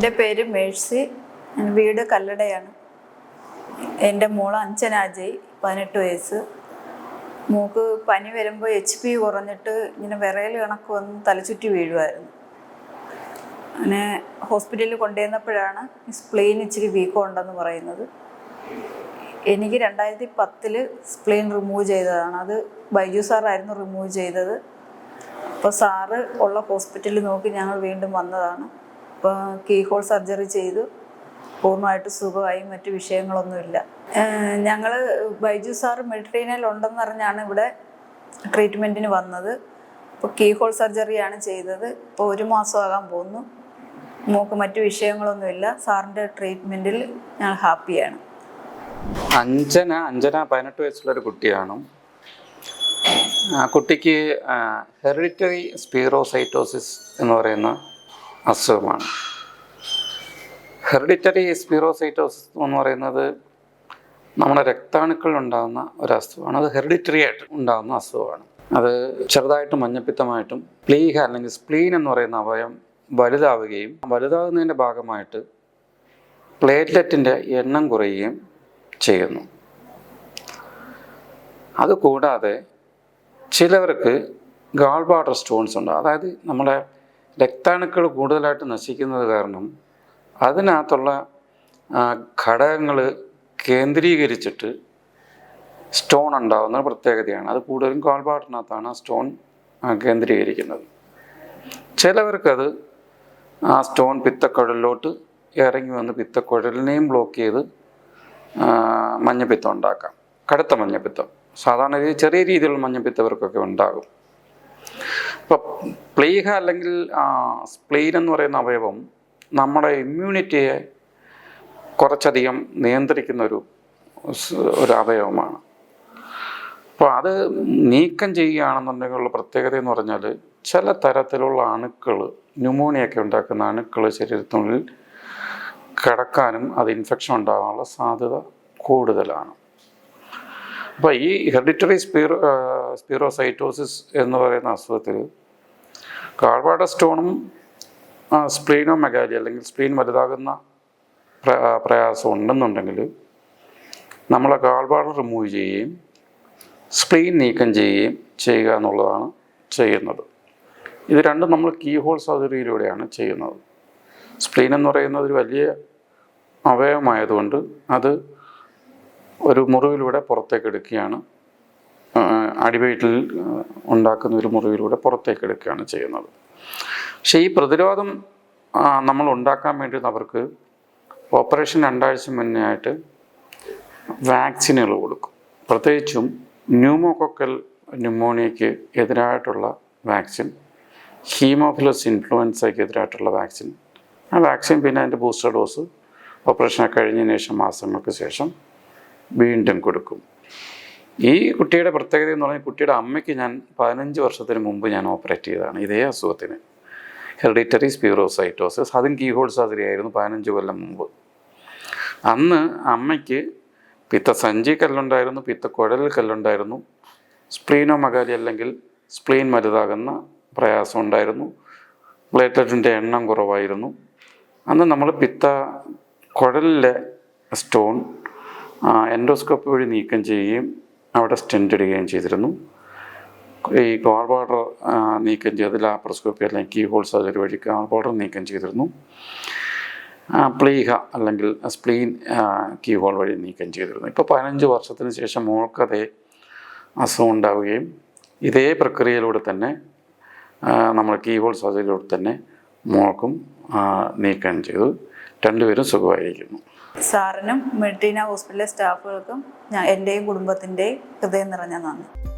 എന്റെ പേര് മേഴ്സി. വീട് കല്ലടയാണ്. എന്റെ മോൾ അഞ്ചനാജയ് പതിനെട്ട് വയസ്സ്. മൂക്ക് പനി വരുമ്പോൾ എച്ച് പി കുറഞ്ഞിട്ട് ഇങ്ങനെ വിറയൽ കണക്ക് വന്ന് തലചുറ്റി വീഴുമായിരുന്നു അങ്ങനെ ഹോസ്പിറ്റലിൽ കൊണ്ടുവന്നപ്പോഴാണ് സ്പ്ലെയിൻ ഇച്ചിരി വീക്കം ഉണ്ടെന്ന് പറയുന്നത്. എനിക്ക് രണ്ടായിരത്തി പത്തിൽ സ്പ്ലെയിൻ റിമൂവ് ചെയ്തതാണ്. അത് ബൈജു സാറായിരുന്നു റിമൂവ് ചെയ്തത്. അപ്പോൾ സാറ് ഉള്ള ഹോസ്പിറ്റലിൽ നോക്കി ഞങ്ങൾ വീണ്ടും വന്നതാണ്. അപ്പോൾ കീ ഹോൾ സർജറി ചെയ്തു. പൂർണമായിട്ട് സുഖമായി മറ്റു വിഷയങ്ങളൊന്നുമില്ല. ഞങ്ങൾ ബൈജു സാർ മെഡിട്രീനൽ ഉണ്ടെന്ന് അറിഞ്ഞാണ് ഇവിടെ ട്രീറ്റ്മെന്റിന് വന്നത്. ഇപ്പോൾ കീ ഹോൾ സർജറിയാണ് ചെയ്തത്. ഇപ്പോൾ ഒരു മാസമാകാൻ പോകുന്നു. മൂക്ക് മറ്റു വിഷയങ്ങളൊന്നുമില്ല. സാറിന്റെ ട്രീറ്റ്മെന്റിൽ ഞങ്ങൾ ഹാപ്പിയാണ്. അഞ്ജന അഞ്ജന പതിനെട്ട് വയസ്സുള്ള ഒരു കുട്ടിയാണ്. ആ കുട്ടിക്ക് ഹെറിഡിറ്ററി സ്പീറോസൈറ്റോസിസ് എന്ന് പറയുന്ന അസുഖമാണ്. ഹെറിഡിറ്ററി സ്പിറോസൈറ്റോസിസ് എന്ന് പറയുന്നത് നമ്മുടെ രക്താണുക്കളിൽ ഉണ്ടാകുന്ന ഒരു അസുഖമാണ് അത് ഹെറിഡിറ്ററി ആയിട്ട് ഉണ്ടാകുന്ന അസുഖമാണ്. അത് ചെറുതായിട്ട് മഞ്ഞപ്പിത്തമായിട്ടും പ്ലീഹ അല്ലെങ്കിൽ സ്പ്ലീൻ എന്ന് പറയുന്ന അവയം വലുതാവുകയും വലുതാകുന്നതിന്റെ ഭാഗമായിട്ട് പ്ലേറ്റ്ലെറ്റിന്റെ എണ്ണം കുറയുകയും ചെയ്യുന്നു. അതുകൂടാതെ ചിലവർക്ക് ഗാൾ ബാഡർ സ്റ്റോൺസ് ഉണ്ട്. അതായത് നമ്മുടെ രക്താണുക്കൾ കൂടുതലായിട്ട് നശിക്കുന്നത് കാരണം അതിനകത്തുള്ള ഘടകങ്ങൾ കേന്ദ്രീകരിച്ചിട്ട് സ്റ്റോൺ ഉണ്ടാകുന്ന പ്രത്യേകതയാണ്. അത് കൂടുതലും ഗാൾ ബാർഡറിനകത്താണ് ആ സ്റ്റോൺ കേന്ദ്രീകരിക്കുന്നത്. ചിലവർക്കത് ആ സ്റ്റോൺ പിത്തക്കുഴലിലോട്ട് ഇറങ്ങി വന്ന് പിത്തക്കുഴലിനെയും ബ്ലോക്ക് ചെയ്ത് മഞ്ഞപ്പിത്തം ഉണ്ടാക്കാം. കടുത്ത മഞ്ഞപ്പിത്തം. സാധാരണ രീതിയിൽ ചെറിയ രീതിയിലുള്ള മഞ്ഞപ്പിത്തവർക്കൊക്കെ ഉണ്ടാകും. ഇപ്പോൾ പ്ലീഹ അല്ലെങ്കിൽ സ്പ്ലീൻ എന്ന് പറയുന്ന അവയവം നമ്മുടെ ഇമ്മ്യൂണിറ്റിയെ കുറച്ചധികം നിയന്ത്രിക്കുന്ന ഒരു ഒരു അവയവമാണ്. അപ്പോൾ അത് നീക്കം ചെയ്യുകയാണെന്നുണ്ടെങ്കിലുള്ള പ്രത്യേകത എന്ന് പറഞ്ഞാൽ ചില തരത്തിലുള്ള അണുക്കൾ ന്യൂമോണിയൊക്കെ ഉണ്ടാക്കുന്ന അണുക്കൾ ശരീരത്തിനുള്ളിൽ കിടക്കാനും അത് ഇൻഫെക്ഷൻ ഉണ്ടാകാനുള്ള സാധ്യത കൂടുതലാണ്. അപ്പോൾ ഈ ഹെറിഡിറ്ററി സ്പീറോ സ്പീറോസൈറ്റോസിസ് എന്ന് പറയുന്ന അസുഖത്തിൽ കാർബാഡ സ്റ്റോണും സ്പ്ലീനോ മെഗാലി അല്ലെങ്കിൽ സ്പ്ലീൻ വലുതാകുന്ന പ്രയാസം ഉണ്ടെന്നുണ്ടെങ്കിൽ നമ്മൾ കാർബാഡ് റിമൂവ് ചെയ്യുകയും സ്പ്ലീൻ നീക്കം ചെയ്യുകയും ചെയ്യുക എന്നുള്ളതാണ് ചെയ്യുന്നത്. ഇത് രണ്ടും നമ്മൾ കീ ഹോൾ സർജറിയിലൂടെയാണ് ചെയ്യുന്നത്. സ്പ്ലീൻ എന്ന് പറയുന്നത് ഒരു വലിയ അവയവമായതുകൊണ്ട് അത് ഒരു മുറിവിലൂടെ പുറത്തേക്ക് എടുക്കുകയാണ് അടിവയറ്റിൽ ഉണ്ടാക്കുന്ന ഒരു മുറിവിലൂടെ പുറത്തേക്ക് എടുക്കുകയാണ് ചെയ്യുന്നത്. പക്ഷേ ഈ പ്രതിരോധം നമ്മൾ ഉണ്ടാക്കാൻ വേണ്ടി അവർക്ക് ഓപ്പറേഷൻ രണ്ടാഴ്ച മുന്നേ ആയിട്ട് വാക്സിനുകൾ കൊടുക്കും. പ്രത്യേകിച്ചും ന്യൂമോകൊക്കൽ ന്യൂമോണിയയ്ക്ക് എതിരായിട്ടുള്ള വാക്സിൻ ഹീമോഫിലസ് ഇൻഫ്ലുവൻസയ്ക്ക് എതിരായിട്ടുള്ള വാക്സിൻ ആ വാക്സിൻ പിന്നെ അതിന്റെ ബൂസ്റ്റർ ഡോസ് ഓപ്പറേഷൻ കഴിഞ്ഞതിന് ശേഷം മാസങ്ങൾക്ക് ശേഷം വീണ്ടും കൊടുക്കും. ഈ കുട്ടിയുടെ പ്രത്യേകത എന്ന് പറഞ്ഞാൽ കുട്ടിയുടെ അമ്മയ്ക്ക് ഞാൻ പതിനഞ്ച് വർഷത്തിന് മുമ്പ് ഞാൻ ഓപ്പറേറ്റ് ചെയ്തതാണ് ഇതേ അസുഖത്തിന്. Hereditary spherocytosis. അതും കീഹോൾ സർജറി ആയിരുന്നു പതിനഞ്ച് കൊല്ലം മുമ്പ്. അന്ന് അമ്മയ്ക്ക് പിത്തസഞ്ചി കല്ലുണ്ടായിരുന്നു പിത്തക്കുഴൽ കല്ലുണ്ടായിരുന്നു സ്പ്ലീനോ മകാലി അല്ലെങ്കിൽ സ്പ്ലീൻ മരുതാകുന്ന പ്രയാസം ഉണ്ടായിരുന്നു പ്ലേറ്റ്ലെറ്റിന്റെ എണ്ണം കുറവായിരുന്നു. അന്ന് നമ്മൾ പിത്ത കുഴലിലെ സ്റ്റോൺ എൻഡോസ്കോപ്പ് വഴി നീക്കം ചെയ്യുകയും അവിടെ സ്റ്റെന്റ് ഇടുകയും ചെയ്തിരുന്നു. ഈ ഗോൾ ബോർഡർ നീക്കം ചെയ്ത് ലാപ്രോസ്കോപ്പി അല്ലെങ്കിൽ കീ ഹോൾ സർജറി വഴി ഗോൾ ബോർഡർ നീക്കം ചെയ്തിരുന്നു. പ്ലീഹ അല്ലെങ്കിൽ സ്പ്ലീൻ കീ ഹോൾ വഴി നീക്കം ചെയ്തിരുന്നു. ഇപ്പോൾ പതിനഞ്ച് വർഷത്തിന് ശേഷം മോൾക്ക് അസുഖം ഉണ്ടാവുകയും ഇതേ പ്രക്രിയയിലൂടെ തന്നെ നമ്മൾ കീ ഹോൾ സർജറിയിലൂടെ തന്നെ മോൾക്കും നീക്കം ചെയ്തു. രണ്ടുപേരും സുഖമായിരിക്കുന്നു. സാറിനും മെഡിറ്റീന ഹോസ്പിറ്റലിലെ സ്റ്റാഫുകൾക്കും ഞാൻ എന്റെയും കുടുംബത്തിന്റെയും ഹൃദയം നിറഞ്ഞ നന്ദി.